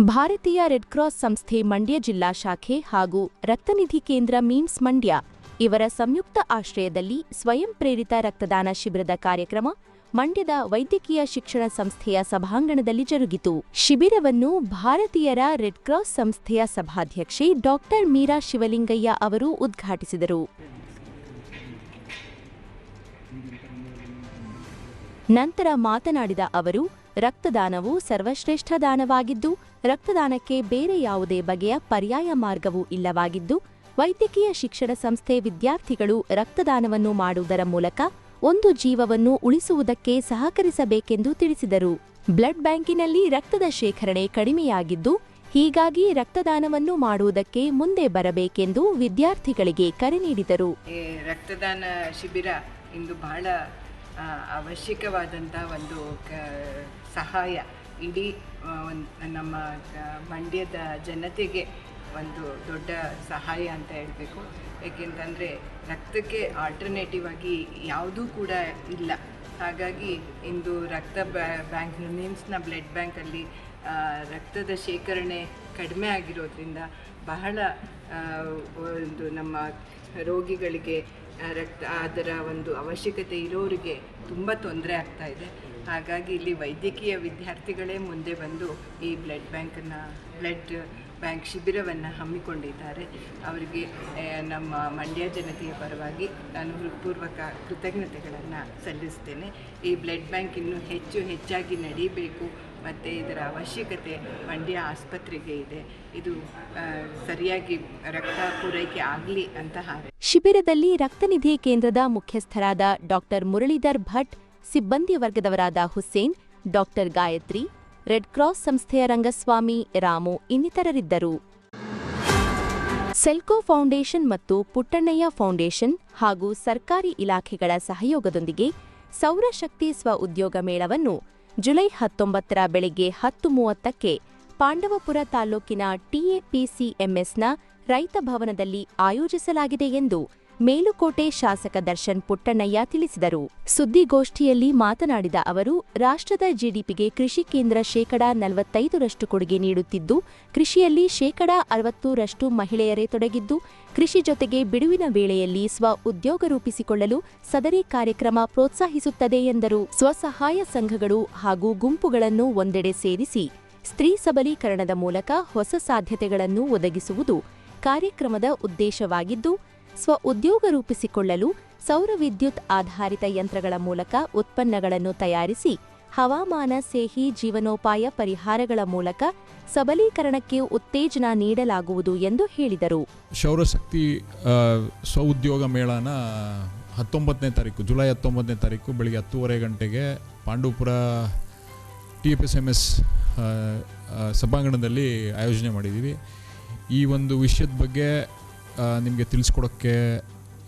ಭಾರತೀಯ red cross ಸಂಸ್ಥೆ ಮಂಡ್ಯ ಜಿಲ್ಲಾ ಶಾಖೆ ಹಾಗೂ ರಕ್ತನಿಧಿ ಕೇಂದ್ರ ಮೀಮ್ಸ್ ಮಂಡ್ಯ ಇವರ ಸಂಯುಕ್ತ ಆಶ್ರಯದಲ್ಲಿ ಸ್ವಯಂ ಪ್ರೇರಿತ ರಕ್ತದಾನ ಶಿಬಿರದ ಕಾರ್ಯಕ್ರಮ ಮಂಡ್ಯದ ವೈದ್ಯಕೀಯ ಶಿಕ್ಷಣ ಸಂಸ್ಥೆಯ ಸಭಾಂಗಣದಲ್ಲಿ ಜರುಗಿತು. ಶಿಬಿರವನ್ನು ಭಾರತೀಯರ ರೆಡ್ ಕ್ರಾಸ್ ಸಂಸ್ಥೆಯ ಸಭಾಧ್ಯಕ್ಷೆ ಡಾಕ್ಟರ್ ಮೀರಾ ಶಿವಲಿಂಗಯ್ಯ ಅವರು ಉದ್ಘಾಟಿಸಿದರು. ನಂತರ ಮಾತನಾಡಿದ ಅವರು ರಕ್ತದಾನವು ಸರ್ವಶ್ರೇಷ್ಠ ದಾನವಾಗಿದ್ದು, ರಕ್ತದಾನಕ್ಕೆ ಬೇರೆ ಯಾವುದೇ ಬಗೆಯ ಪರ್ಯಾಯ ಮಾರ್ಗವೂ ಇಲ್ಲವಾಗಿದ್ದು, ವೈದ್ಯಕೀಯ ಶಿಕ್ಷಣ ಸಂಸ್ಥೆ ವಿದ್ಯಾರ್ಥಿಗಳು ರಕ್ತದಾನವನ್ನು ಮಾಡುವುದರ ಮೂಲಕ ಒಂದು ಜೀವವನ್ನು ಉಳಿಸುವುದಕ್ಕೆ ಸಹಕರಿಸಬೇಕೆಂದು ತಿಳಿಸಿದರು. ಬ್ಲಡ್ ಬ್ಯಾಂಕಿನಲ್ಲಿ ರಕ್ತದ ಶೇಖರಣೆ ಕಡಿಮೆಯಾಗಿದ್ದು, ಹೀಗಾಗಿ ರಕ್ತದಾನವನ್ನು ಮಾಡುವುದಕ್ಕೆ ಮುಂದೆ ಬರಬೇಕೆಂದು ವಿದ್ಯಾರ್ಥಿಗಳಿಗೆ ಕರೆ ನೀಡಿದರು. ರಕ್ತದಾನ ಶಿಬಿರ ಇಂದು ಬಹಳ ಅವಶ್ಯಕವಾದಂತಹ ಒಂದು ಸಹಾಯ ಇಡೀ ಒಂದು, ನಮ್ಮ ಮಂಡ್ಯದ ಜನತೆಗೆ ಒಂದು ದೊಡ್ಡ ಸಹಾಯ ಅಂತ ಹೇಳಬೇಕು. ಏಕೆಂತಂದರೆ ರಕ್ತಕ್ಕೆ ಆಲ್ಟರ್ನೇಟಿವ್ ಆಗಿ ಯಾವುದೂ ಕೂಡ ಇಲ್ಲ. ಹಾಗಾಗಿ ಇಂದು ರಕ್ತ ಬ್ಯಾಂಕ್ ನಿಮ್ಸ್ನ ಬ್ಲಡ್ ಬ್ಯಾಂಕಲ್ಲಿ ರಕ್ತದ ಶೇಖರಣೆ ಕಡಿಮೆ ಆಗಿರೋದ್ರಿಂದ ಬಹಳ ಒಂದು ನಮ್ಮ ರೋಗಿಗಳಿಗೆ ರಕ್ತ, ಅದರ ಒಂದು ಅವಶ್ಯಕತೆ ಇರೋರಿಗೆ ತುಂಬ ತೊಂದರೆ ಆಗ್ತಾ ಇದೆ. ಹಾಗಾಗಿ ಇಲ್ಲಿ ವೈದ್ಯಕೀಯ ವಿದ್ಯಾರ್ಥಿಗಳೇ ಮುಂದೆ ಬಂದು ಈ ಬ್ಲಡ್ ಬ್ಯಾಂಕನ್ನು ಬ್ಲಡ್ ಬ್ಯಾಂಕ್ ಶಿಬಿರವನ್ನು ಹಮ್ಮಿಕೊಂಡಿದ್ದಾರೆ. ಅವರಿಗೆ ನಮ್ಮ ಮಂಡ್ಯ ಜನತೆಯ ಪರವಾಗಿ ನಾನು ಹೃತ್ಪೂರ್ವಕ ಕೃತಜ್ಞತೆಗಳನ್ನು ಸಲ್ಲಿಸ್ತೇನೆ. ಈ ಬ್ಲಡ್ ಬ್ಯಾಂಕ್ ಇನ್ನೂ ಹೆಚ್ಚು ಹೆಚ್ಚಾಗಿ ನಡೀಬೇಕು, ಮತ್ತು ಇದರ ಅವಶ್ಯಕತೆ ಮಂಡ್ಯ ಆಸ್ಪತ್ರೆಗೆ ಇದೆ. ಇದು ಸರಿಯಾಗಿ ರಕ್ತ ಪೂರೈಕೆ ಆಗಲಿ ಅಂತ ಶಿಬಿರದಲ್ಲಿ ರಕ್ತನಿಧಿ ಕೇಂದ್ರದ ಮುಖ್ಯಸ್ಥರಾದ ಡಾಕ್ಟರ್ ಮುರಳೀಧರ್ ಭಟ್ ಸಿಬ್ಬಂದಿ ವರ್ಗದವರಾದ Hussain, doctor Gayatri, red cross ಸಂಸ್ಥೆಯ ರಂಗಸ್ವಾಮಿ ರಾಮು ಇನ್ನಿತರರಿದ್ದರು. ಸೆಲ್ಕೋ ಫೌಂಡೇಶನ್ ಮತ್ತು ಪುಟ್ಟಣ್ಣಯ್ಯ ಫೌಂಡೇಶನ್ ಹಾಗೂ ಸರ್ಕಾರಿ ಇಲಾಖೆಗಳ ಸಹಯೋಗದೊಂದಿಗೆ ಸೌರಶಕ್ತಿ ಸ್ವ ಉದ್ಯೋಗ ಮೇಳವನ್ನು ಜುಲೈ ಹತ್ತೊಂಬತ್ತರ ಬೆಳಗ್ಗೆ ಹತ್ತು ಮೂವತ್ತಕ್ಕೆ ಪಾಂಡವಪುರ ತಾಲೂಕಿನ ಟಿಎಪಿಸಿಎಂಎಸ್ನ ರೈತ ಭವನದಲ್ಲಿ ಆಯೋಜಿಸಲಾಗಿದೆ ಎಂದು ಮೇಲುಕೋಟೆ ಶಾಸಕ ದರ್ಶನ್ ಪುಟ್ಟಣ್ಣಯ್ಯ ತಿಳಿಸಿದರು. ಸುದ್ದಿಗೋಷ್ಠಿಯಲ್ಲಿ ಮಾತನಾಡಿದ ಅವರು, ರಾಷ್ಟ್ರದ ಜಿಡಿಪಿಗೆ ಕೃಷಿ ಕೇಂದ್ರ ಶೇಕಡಾ ನಲವತ್ತೈದರಷ್ಟು ಕೊಡುಗೆ ನೀಡುತ್ತಿದ್ದು, ಕೃಷಿಯಲ್ಲಿ ಶೇಕಡಾ ಅರವತ್ತರಷ್ಟು ಮಹಿಳೆಯರೇ ತೊಡಗಿದ್ದು, ಕೃಷಿ ಜೊತೆಗೆ ಬಿಡುವಿನ ವೇಳೆಯಲ್ಲಿ ಸ್ವ ಉದ್ಯೋಗ ರೂಪಿಸಿಕೊಳ್ಳಲು ಸದರಿ ಕಾರ್ಯಕ್ರಮ ಪ್ರೋತ್ಸಾಹಿಸುತ್ತದೆ ಎಂದರು. ಸ್ವಸಹಾಯ ಸಂಘಗಳು ಹಾಗೂ ಗುಂಪುಗಳನ್ನು ಒಂದೆಡೆ ಸೇರಿಸಿ, ಸ್ತ್ರೀ ಸಬಲೀಕರಣದ ಮೂಲಕ ಹೊಸ ಸಾಧ್ಯತೆಗಳನ್ನು ಒದಗಿಸುವುದು ಕಾರ್ಯಕ್ರಮದ ಉದ್ದೇಶವಾಗಿದ್ದು ಸ್ವ ಉದ್ಯೋಗ ರೂಪಿಸಿಕೊಳ್ಳಲು ಸೌರ ವಿದ್ಯುತ್ ಆಧಾರಿತ ಯಂತ್ರಗಳ ಮೂಲಕ ಉತ್ಪನ್ನಗಳನ್ನು ತಯಾರಿಸಿ ಹವಾಮಾನ ಸೇಹಿ ಜೀವನೋಪಾಯ ಪರಿಹಾರಗಳ ಮೂಲಕ ಸಬಲೀಕರಣಕ್ಕೆ ಉತ್ತೇಜನ ನೀಡಲಾಗುವುದು ಎಂದು ಹೇಳಿದರು. ಸೌರಶಕ್ತಿ ಸ್ವಉದ್ಯೋಗ ಸ್ವ ಉದ್ಯೋಗ ಮೇಳನ ಹತ್ತೊಂಬತ್ತನೇ ತಾರೀಕು, ಜುಲೈ ಹತ್ತೊಂಬತ್ತನೇ ತಾರೀಕು ಬೆಳಿಗ್ಗೆ ಹತ್ತೂವರೆ ಗಂಟೆಗೆ Pandavapura T S M S ಸಭಾಂಗಣದಲ್ಲಿ ಆಯೋಜನೆ ಮಾಡಿದ್ದೀವಿ. ಈ ಒಂದು ವಿಷಯದ ಬಗ್ಗೆ ನಿಮಗೆ ತಿಳಿಸ್ಕೊಡೋಕ್ಕೆ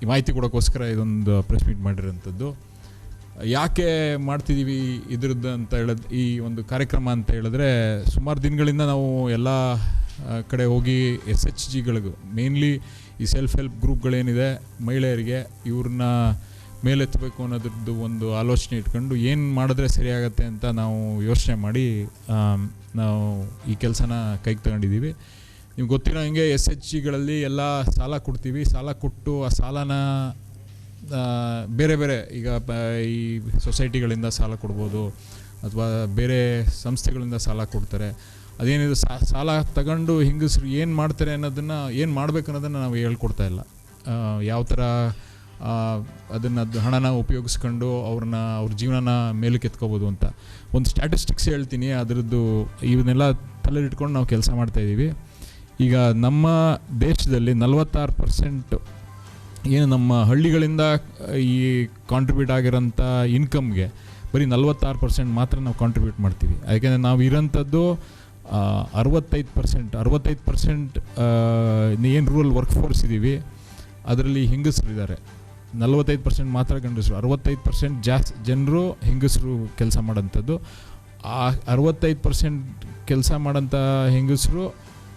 ಈ ಮಾಹಿತಿ ಕೊಡೋಕ್ಕೋಸ್ಕರ ಇದೊಂದು ಪ್ರೆಸ್ ಮೀಟ್ ಮಾಡಿರೋಂಥದ್ದು. ಯಾಕೆ ಮಾಡ್ತಿದ್ದೀವಿ ಇದ್ರದ್ದು ಅಂತ ಹೇಳದ್ ಈ ಒಂದು ಕಾರ್ಯಕ್ರಮ ಅಂತ ಹೇಳಿದ್ರೆ ಸುಮಾರು ದಿನಗಳಿಂದ ನಾವು ಎಲ್ಲ ಕಡೆ ಹೋಗಿ ಎಸ್ ಎಚ್ ಜಿಗಳಿಗೂ ಮೇನ್ಲಿ ಈ ಸೆಲ್ಫ್ ಹೆಲ್ಪ್ ಗ್ರೂಪ್ಗಳೇನಿದೆ ಮಹಿಳೆಯರಿಗೆ ಇವ್ರನ್ನ ಮೇಲೆತ್ತಬೇಕು ಅನ್ನೋದ್ರದ್ದು ಒಂದು ಆಲೋಚನೆ ಇಟ್ಕೊಂಡು ಏನು ಮಾಡಿದ್ರೆ ಸರಿಯಾಗತ್ತೆ ಅಂತ ನಾವು ಯೋಚನೆ ಮಾಡಿ ನಾವು ಈ ಕೆಲಸನ ಕೈಗೆ ತಗೊಂಡಿದ್ದೀವಿ. ನಿಮ್ಗೆ ಗೊತ್ತಿರೋ ಹಂಗೆ ಎಸ್ ಎಚ್ ಜಿಗಳಲ್ಲಿ ಎಲ್ಲ ಸಾಲ ಕೊಡ್ತೀವಿ. ಸಾಲ ಕೊಟ್ಟು ಆ ಸಾಲನ ಬೇರೆ ಬೇರೆ ಈಗ ಈ ಸೊಸೈಟಿಗಳಿಂದ ಸಾಲ ಕೊಡ್ಬೋದು ಅಥವಾ ಬೇರೆ ಸಂಸ್ಥೆಗಳಿಂದ ಸಾಲ ಕೊಡ್ತಾರೆ. ಅದೇನಿದೆ ಸಾಲ ತಗೊಂಡು ಹೆಂಗಸರು ಏನು ಮಾಡ್ತಾರೆ ಅನ್ನೋದನ್ನು, ಏನು ಮಾಡಬೇಕು ಅನ್ನೋದನ್ನು ನಾವು ಹೇಳ್ಕೊಡ್ತಾ ಇಲ್ಲ. ಯಾವ ಥರ ಅದನ್ನು ಹಣನ ಉಪಯೋಗಿಸ್ಕೊಂಡು ಅವ್ರನ್ನ, ಅವ್ರ ಜೀವನನ ಮೇಲಕ್ಕೆ ಎತ್ಕೋಬೋದು ಅಂತ. ಒಂದು ಸ್ಟ್ಯಾಟಿಸ್ಟಿಕ್ಸ್ ಹೇಳ್ತೀನಿ. ಅದರದ್ದು ಇವನ್ನೆಲ್ಲ ತಲೆಲಿಟ್ಕೊಂಡು ನಾವು ಕೆಲಸ ಮಾಡ್ತಾಯಿದ್ದೀವಿ ಈಗ ನಮ್ಮ ದೇಶದಲ್ಲಿ ನಲವತ್ತಾರು ಪರ್ಸೆಂಟ್ ಏನು ನಮ್ಮ ಹಳ್ಳಿಗಳಿಂದ ಈ ಕಾಂಟ್ರಿಬ್ಯೂಟ್ ಆಗಿರೋಂಥ ಇನ್ಕಮ್ಗೆ ಬರೀ ನಲವತ್ತಾರು ಪರ್ಸೆಂಟ್ ಮಾತ್ರ ನಾವು ಕಾಂಟ್ರಿಬ್ಯೂಟ್ ಮಾಡ್ತೀವಿ. ಯಾಕೆಂದರೆ ನಾವು ಇರೋಂಥದ್ದು ಅರವತ್ತೈದು ಪರ್ಸೆಂಟ್ ಅರವತ್ತೈದು ಪರ್ಸೆಂಟ್ ಏನು ರೂರಲ್ ವರ್ಕ್ ಫೋರ್ಸ್ ಇದ್ದೀವಿ ಅದರಲ್ಲಿ ಹೆಂಗಸರು ಇದ್ದಾರೆ. ನಲ್ವತ್ತೈದು ಪರ್ಸೆಂಟ್ ಮಾತ್ರ ಗಂಡಸರು, ಅರವತ್ತೈದು ಪರ್ಸೆಂಟ್ ಜಾಸ್ತಿ ಜನರು ಹೆಂಗಸರು ಕೆಲಸ ಮಾಡೋಂಥದ್ದು. ಆ ಅರವತ್ತೈದು ಪರ್ಸೆಂಟ್ ಕೆಲಸ ಮಾಡೋಂಥ ಹೆಂಗಸರು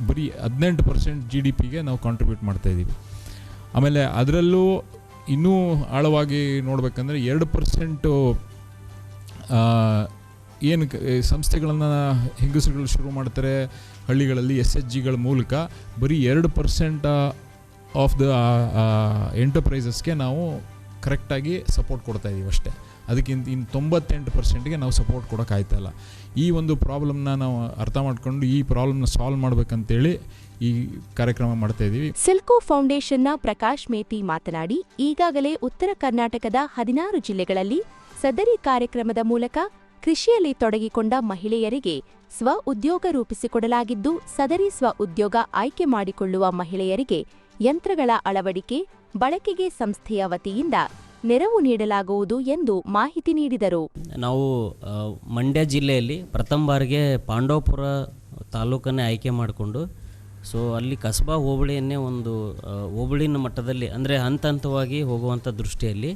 ಬರೀ ಹದಿನೆಂಟು ಪರ್ಸೆಂಟ್ ಜಿ ಡಿ ಪಿಗೆ ನಾವು ಕಾಂಟ್ರಿಬ್ಯೂಟ್ ಮಾಡ್ತಾಯಿದ್ದೀವಿ ಆಮೇಲೆ ಅದರಲ್ಲೂ ಇನ್ನೂ ಆಳವಾಗಿ ನೋಡಬೇಕಂದ್ರೆ ಎರಡು ಪರ್ಸೆಂಟು ಏನು ಸಂಸ್ಥೆಗಳನ್ನು ಹೆಂಗಸರುಗಳು ಶುರು ಮಾಡ್ತಾರೆ ಹಳ್ಳಿಗಳಲ್ಲಿ ಎಸ್ ಎಚ್ ಜಿಗಳ ಮೂಲಕ ಬರೀ ಎರಡು ಪರ್ಸೆಂಟ್ ಆಫ್ ದ ಎಂಟರ್ಪ್ರೈಸಸ್ಗೆ ನಾವು ಕರೆಕ್ಟಾಗಿ ಸಪೋರ್ಟ್ ಕೊಡ್ತಾ ಇದ್ದೀವಿ ಅಷ್ಟೇ. ಅದಕ್ಕಿಂತ ಇನ್ನು ತೊಂಬತ್ತೆಂಟು ಪರ್ಸೆಂಟ್ಗೆ ನಾವು ಸಪೋರ್ಟ್ ಕೊಡೋಕ್ಕಾಯ್ತಲ್ಲ ಈ ಒಂದು ಪ್ರಾಬ್ಲಮ್ನ ನಾವು ಅರ್ಥ ಮಾಡ್ಕೊಂಡು ಈ ಪ್ರಾಬ್ಲಮ್ನ ಸಾಲ್ವ್ ಮಾಡ್ಬೇಕಂತೇಳಿ ಈ ಕಾರ್ಯಕ್ರಮ ಮಾಡ್ತಾ ಇದ್ದೀವಿ. ಸಿಲ್ಕೋ ಫೌಂಡೇಶನ್ನ ಪ್ರಕಾಶ್ ಮೇತಿ ಮಾತನಾಡಿ, ಈಗಾಗಲೇ ಉತ್ತರ ಕರ್ನಾಟಕದ ಹದಿನಾರು ಜಿಲ್ಲೆಗಳಲ್ಲಿ ಸದರಿ ಕಾರ್ಯಕ್ರಮದ ಮೂಲಕ ಕೃಷಿಯಲ್ಲಿ ತೊಡಗಿಕೊಂಡ ಮಹಿಳೆಯರಿಗೆ ಸ್ವ ಉದ್ಯೋಗ ರೂಪಿಸಿಕೊಡಲಾಗಿದ್ದು, ಸದರಿ ಸ್ವ ಉದ್ಯೋಗ ಆಯ್ಕೆ ಮಾಡಿಕೊಳ್ಳುವ ಮಹಿಳೆಯರಿಗೆ ಯಂತ್ರಗಳ ಅಳವಡಿಕೆ, ಬಳಕೆಗೆ ಸಂಸ್ಥೆಯ ವತಿಯಿಂದ ನೆರವು ನೀಡಲಾಗುವುದು ಎಂದು ಮಾಹಿತಿ ನೀಡಿದರು. ನಾವು ಮಂಡ್ಯ ಜಿಲ್ಲೆಯಲ್ಲಿ ಪ್ರಥಮ ಬಾರಿಗೆ ಪಾಂಡವಪುರ ತಾಲೂಕನ್ನೇ ಆಯ್ಕೆ ಮಾಡಿಕೊಂಡು, ಸೊ ಅಲ್ಲಿ ಕಸಬಾ ಹೋಬಳಿಯನ್ನೇ ಒಂದು ಹೋಬಳಿನ ಮಟ್ಟದಲ್ಲಿ, ಅಂದರೆ ಹಂತ ಹಂತವಾಗಿ ಹೋಗುವಂಥ ದೃಷ್ಟಿಯಲ್ಲಿ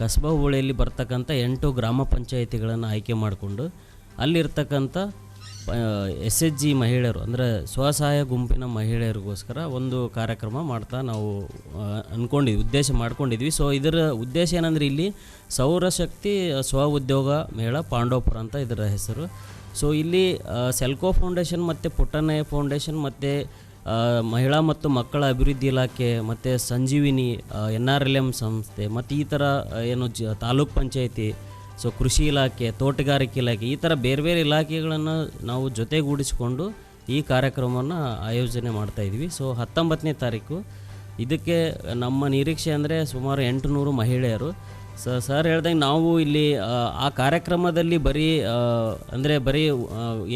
ಕಸಬಾ ಹೋಬಳಿಯಲ್ಲಿ ಬರ್ತಕ್ಕಂಥ ಎಂಟು ಗ್ರಾಮ ಪಂಚಾಯಿತಿಗಳನ್ನು ಆಯ್ಕೆ ಮಾಡಿಕೊಂಡು, ಅಲ್ಲಿರ್ತಕ್ಕಂಥ ಎಸ್ ಎಚ್ ಜಿ ಮಹಿಳೆಯರು, ಅಂದರೆ ಸ್ವಸಹಾಯ ಗುಂಪಿನ ಮಹಿಳೆಯರಿಗೋಸ್ಕರ ಒಂದು ಕಾರ್ಯಕ್ರಮ ಮಾಡ್ತಾ ನಾವು ಅಂದ್ಕೊಂಡಿದ್ವಿ ಉದ್ದೇಶ ಮಾಡ್ಕೊಂಡಿದ್ವಿ. ಸೊ ಇದರ ಉದ್ದೇಶ ಏನಂದರೆ ಇಲ್ಲಿ ಸೌರಶಕ್ತಿ ಸ್ವ ಉದ್ಯೋಗ ಮೇಳ, ಪಾಂಡವಪುರ ಅಂತ ಇದರ ಹೆಸರು. ಸೊ ಇಲ್ಲಿ ಸೆಲ್ಕೋ ಫೌಂಡೇಶನ್ ಮತ್ತು ಪುಟ್ಟನಯ ಫೌಂಡೇಶನ್ ಮತ್ತು ಮಹಿಳಾ ಮತ್ತು ಮಕ್ಕಳ ಅಭಿವೃದ್ಧಿ ಇಲಾಖೆ ಮತ್ತು Sanjeevini N R L M ಸಂಸ್ಥೆ ಮತ್ತು ಈ ಥರ ಏನು ಜ, ತಾಲೂಕ್ ಪಂಚಾಯತಿ ಸೊ ಕೃಷಿ ಇಲಾಖೆ, ತೋಟಗಾರಿಕೆ ಇಲಾಖೆ, ಈ ಥರ ಬೇರೆ ಬೇರೆ ಇಲಾಖೆಗಳನ್ನು ನಾವು ಜೊತೆಗೂಡಿಸಿಕೊಂಡು ಈ ಕಾರ್ಯಕ್ರಮವನ್ನು ಆಯೋಜನೆ ಮಾಡ್ತಾ ಇದ್ವಿ. ಸೊ ಹತ್ತೊಂಬತ್ತನೇ ತಾರೀಕು. ಇದಕ್ಕೆ ನಮ್ಮ ನಿರೀಕ್ಷೆ ಅಂದರೆ ಸುಮಾರು ಎಂಟುನೂರು ಮಹಿಳೆಯರು. ಸ ಸರ್ ಹೇಳ್ದಂಗೆ ನಾವು ಇಲ್ಲಿ, ಆ ಕಾರ್ಯಕ್ರಮದಲ್ಲಿ ಬರೀ ಅಂದರೆ ಬರೀ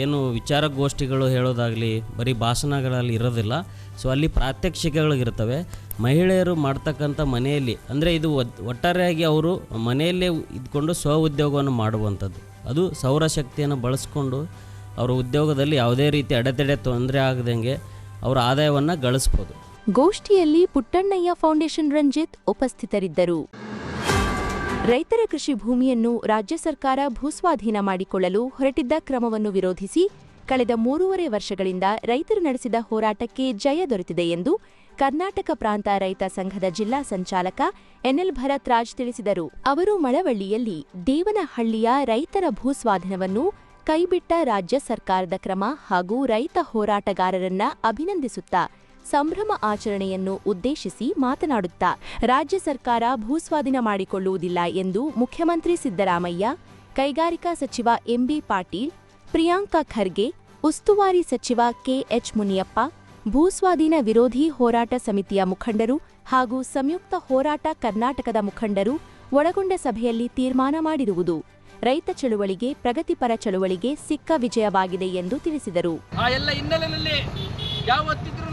ಏನು ವಿಚಾರಗೋಷ್ಠಿಗಳು ಹೇಳೋದಾಗಲಿ, ಬರೀ ಭಾಷಣಗಳಲ್ಲಿ ಇರೋದಿಲ್ಲ. ಸೊ ಅಲ್ಲಿ ಪ್ರಾತ್ಯಕ್ಷಿಕೆಗಳಿರ್ತವೆ ಮಹಿಳೆಯರು ಮಾಡ್ತಕ್ಕಂಥ ಮನೆಯಲ್ಲಿ, ಅಂದರೆ ಇದು ಒಟ್- ಒಟ್ಟಾರೆಯಾಗಿ ಅವರು ಮನೆಯಲ್ಲೇ ಇದ್ಕೊಂಡು ಸ್ವ ಉದ್ಯೋಗವನ್ನು ಮಾಡುವಂಥದ್ದು. ಅದು ಸೌರಶಕ್ತಿಯನ್ನು ಬಳಸ್ಕೊಂಡು ಅವರ ಉದ್ಯೋಗದಲ್ಲಿ ಯಾವುದೇ ರೀತಿ ಅಡೆತಡೆ ತೊಂದರೆ ಆಗದಂಗೆ ಅವರ ಆದಾಯವನ್ನು ಗಳಿಸ್ಬೋದು. ಗೋಷ್ಠಿಯಲ್ಲಿ ಪುಟ್ಟಣ್ಣಯ್ಯ ಫೌಂಡೇಶನ್ ರಂಜಿತ್ ಉಪಸ್ಥಿತರಿದ್ದರು. ರೈತರ ಕೃಷಿ ಭೂಮಿಯನ್ನು ರಾಜ್ಯ ಸರ್ಕಾರ ಭೂಸ್ವಾಧೀನ ಮಾಡಿಕೊಳ್ಳಲು ಹೊರಟಿದ್ದ ಕ್ರಮವನ್ನು ವಿರೋಧಿಸಿ, ಕಳೆದ ಮೂರುವರೆ ವರ್ಷಗಳಿಂದ ರೈತರು ನಡೆಸಿದ ಹೋರಾಟಕ್ಕೆ ಜಯ ದೊರೆತಿದೆ ಎಂದು ಕರ್ನಾಟಕ ಪ್ರಾಂತ ರೈತ ಸಂಘದ ಜಿಲ್ಲಾ ಸಂಚಾಲಕ ಎನ್ಎಲ್ ಭರತ್ ರಾಜ್ ತಿಳಿಸಿದರು. ಅವರು ಮಳವಳ್ಳಿಯಲ್ಲಿ ದೇವನಹಳ್ಳಿಯ ರೈತರ ಭೂಸ್ವಾಧೀನವನ್ನು ಕೈಬಿಟ್ಟ ರಾಜ್ಯ ಸರ್ಕಾರದ ಕ್ರಮ ಹಾಗೂ ರೈತ ಹೋರಾಟಗಾರರನ್ನ ಅಭಿನಂದಿಸುತ್ತಾ ಸಂಭ್ರಮ ಆಚರಣೆಯನ್ನು ಉದ್ದೇಶಿಸಿ ಮಾತನಾಡುತ್ತಾ, ರಾಜ್ಯ ಸರ್ಕಾರ ಭೂಸ್ವಾಧೀನ ಮಾಡಿಕೊಳ್ಳುವುದಿಲ್ಲ ಎಂದು ಮುಖ್ಯಮಂತ್ರಿ ಸಿದ್ದರಾಮಯ್ಯ, ಕೈಗಾರಿಕಾ ಸಚಿವ ಎಂಬಿ ಪಾಟೀಲ್, ಪ್ರಿಯಾಂಕಾ ಖರ್ಗೆ, ಉಸ್ತುವಾರಿ ಸಚಿವ ಕೆಎಚ್ ಮುನಿಯಪ್ಪ ಭೂಸ್ವಾಧೀನ ವಿರೋಧಿ ಹೋರಾಟ ಸಮಿತಿಯ ಮುಖಂಡರು ಹಾಗೂ ಸಂಯುಕ್ತ ಹೋರಾಟ ಕರ್ನಾಟಕದ ಮುಖಂಡರು ಒಳಗೊಂಡ ಸಭೆಯಲ್ಲಿ ತೀರ್ಮಾನ ಮಾಡಿರುವುದು. ರೈತ ಚಳುವಳಿಗೆ, ಪ್ರಗತಿಪರ ಚಳುವಳಿಗೆ ಸಿಕ್ಕ ವಿಜಯವಾಗಿದೆ ಎಂದು ತಿಳಿಸಿದರು. ಆ ಎಲ್ಲ ಹಿನ್ನೆಲೆಯಲ್ಲಿ ಯಾವತ್ತಿದ್ರೂ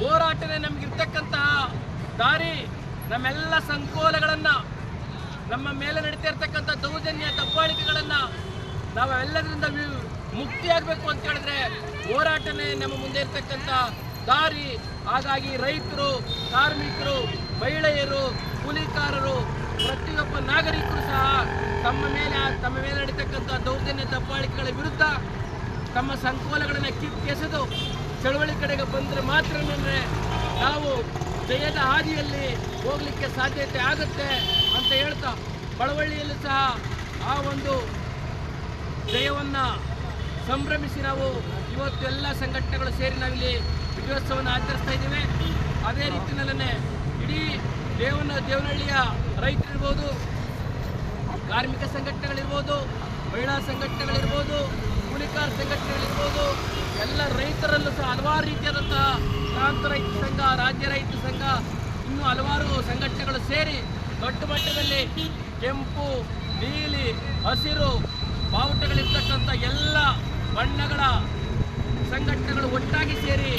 ಹೋರಾಟನೇ ನಮಗಿರ್ತಕ್ಕಂತಹ ದಾರಿ, ನಮ್ಮೆಲ್ಲ ಸಂಕೋಲಗಳನ್ನು, ನಮ್ಮ ಮೇಲೆ ನಡೀತಾ ಇರ್ತಕ್ಕಂಥ ದೌರ್ಜನ್ಯ, ದಬ್ಬಾಳಿಕೆಗಳನ್ನ ನಾವೆಲ್ಲದರಿಂದ ವಿ- ಮುಕ್ತಿಯಾಗಬೇಕು ಅಂತ ಹೇಳಿದ್ರೆ ಹೋರಾಟನೇ ನಮ್ಮ ಮುಂದೆ ಇರ್ತಕ್ಕಂಥ ದಾರಿ. ಹಾಗಾಗಿ ರೈತರು, ಕಾರ್ಮಿಕರು, ಮಹಿಳೆಯರು, ಕೂಲಿಕಾರರು, ಪ್ರತಿಯೊಬ್ಬ ನಾಗರಿಕರು ಸಹ ತಮ್ಮ ಮೇಲೆ ತಮ್ಮ ಮೇಲೆ ನಡೀತಕ್ಕಂಥ ದೌರ್ಜನ್ಯ ದಬ್ಬಾಳಿಕೆಗಳ ವಿರುದ್ಧ ತಮ್ಮ ಸಂಕೋಲಗಳನ್ನು ಕಿತ್ತೆಸೆದು ಚಳವಳಿ ಕಡೆಗೆ ಬಂದರೆ ಮಾತ್ರ ನಾವು ಜಯದ ಹಾದಿಯಲ್ಲಿ ಹೋಗಲಿಕ್ಕೆ ಸಾಧ್ಯತೆ ಆಗುತ್ತೆ ಅಂತ ಹೇಳ್ತಾ, ಬಳವಳ್ಳಿಯಲ್ಲೂ ಸಹ ಆ ಒಂದು ಜಯವನ್ನು ಸಂಭ್ರಮಿಸಿ ನಾವು ಇವತ್ತು ಎಲ್ಲ ಸಂಘಟನೆಗಳು ಸೇರಿ ನಾವಿಲ್ಲಿ ವಿಜಯೋತ್ಸವವನ್ನು ಆಚರಿಸ್ತಾ ಇದ್ದೇವೆ. ಅದೇ ರೀತಿಯಲ್ಲೇ ಇಡೀ ದೇವನ ದೇವನಹಳ್ಳಿಯ ರೈತರಿರ್ಬೋದು, ಕಾರ್ಮಿಕ ಸಂಘಟನೆಗಳಿರ್ಬೋದು, ಮಹಿಳಾ ಸಂಘಟನೆಗಳಿರ್ಬೋದು, ಕೂಲಿಕಾರ ಸಂಘಟನೆಗಳಿರ್ಬೋದು, ಎಲ್ಲ ರೈತರಲ್ಲೂ ಸಹ ಹಲವಾರು ರೀತಿಯಾದಂತಹ ಪ್ರಾಂತ ರೈತ ಸಂಘ, ರಾಜ್ಯ ರೈತ ಸಂಘ, ಇನ್ನೂ ಹಲವಾರು ಸಂಘಟನೆಗಳು ಸೇರಿ ದೊಡ್ಡ ಮಟ್ಟದಲ್ಲಿ ಕೆಂಪು, ನೀಲಿ, ಹಸಿರು ಬಾವುಟಗಳಿರ್ತಕ್ಕಂಥ ಎಲ್ಲ ಬಣ್ಣಗಳ ಸಂಘಟನೆಗಳು ಒಟ್ಟಾಗಿ ಸೇರಿ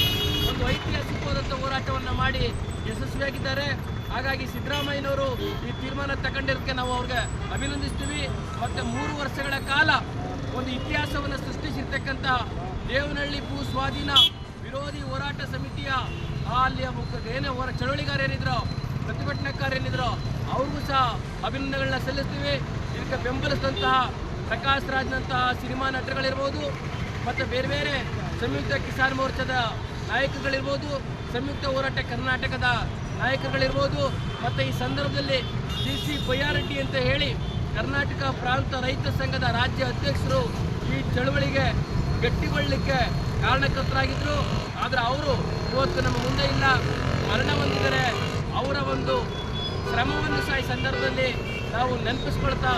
ಒಂದು ಐತಿಹಾಸಿಕವಾದಂಥ ಹೋರಾಟವನ್ನು ಮಾಡಿ ಯಶಸ್ವಿಯಾಗಿದ್ದಾರೆ. ಹಾಗಾಗಿ ಸಿದ್ದರಾಮಯ್ಯನವರು ಈ ತೀರ್ಮಾನ ತಗೊಂಡಿರೋದಕ್ಕೆ ನಾವು ಅವ್ರಿಗೆ ಅಭಿನಂದಿಸ್ತೀವಿ. ಮತ್ತು ಮೂರು ವರ್ಷಗಳ ಕಾಲ ಒಂದು ಇತಿಹಾಸವನ್ನು ಸೃಷ್ಟಿಸಿರ್ತಕ್ಕಂಥ ದೇವನಹಳ್ಳಿ ಭೂ ಸ್ವಾಧೀನ ವಿರೋಧಿ ಹೋರಾಟ ಸಮಿತಿಯ ಅಲ್ಲಿಯ ಏನೇ ಹೋರ ಪ್ರತಿಭಟನಾಕಾರ ಏನಿದ್ರು, ಅವ್ರಿಗೂ ಸಹ ಅಭಿನಂದನೆಗಳನ್ನ ಸಲ್ಲಿಸ್ತೀವಿ. ಇದಕ್ಕೆ ಬೆಂಬಲಿಸಿದಂತಹ ಪ್ರಕಾಶ್ ರಾಜ್ನಂತಹ ಸಿನಿಮಾ ನಟರುಗಳಿರ್ಬೋದು ಮತ್ತು ಬೇರೆ ಬೇರೆ ಸಂಯುಕ್ತ ಕಿಸಾನ್ ಮೋರ್ಚಾದ ನಾಯಕರುಗಳಿರ್ಬೋದು, ಸಂಯುಕ್ತ ಹೋರಾಟ ಕರ್ನಾಟಕದ ನಾಯಕರುಗಳಿರ್ಬೋದು, ಮತ್ತು ಈ ಸಂದರ್ಭದಲ್ಲಿ ಡಿ ಸಿ ಬಯ್ಯಾರೆಡ್ಡಿ ಅಂತ ಹೇಳಿ ಕರ್ನಾಟಕ ಪ್ರಾಂತ ರೈತ ಸಂಘದ ರಾಜ್ಯ ಅಧ್ಯಕ್ಷರು ಈ ಚಳುವಳಿಗೆ ಗಟ್ಟಿಗೊಳ್ಳಲಿಕ್ಕೆ ಕಾರಣಕರ್ತರಾಗಿದ್ದರು ಆದರೆ ಅವರು ಇವತ್ತು ನಮ್ಮ ಮುಂದೆ ಇಲ್ಲ. ಮರಣ ಹೊಂದಿದರೆ ಅವರ ಒಂದು ಶ್ರಮವನ್ನು ಸಹ ಈ ಸಂದರ್ಭದಲ್ಲಿ ನಾವು ನೆನಪಿಸ್ಕೊಳ್ತಾ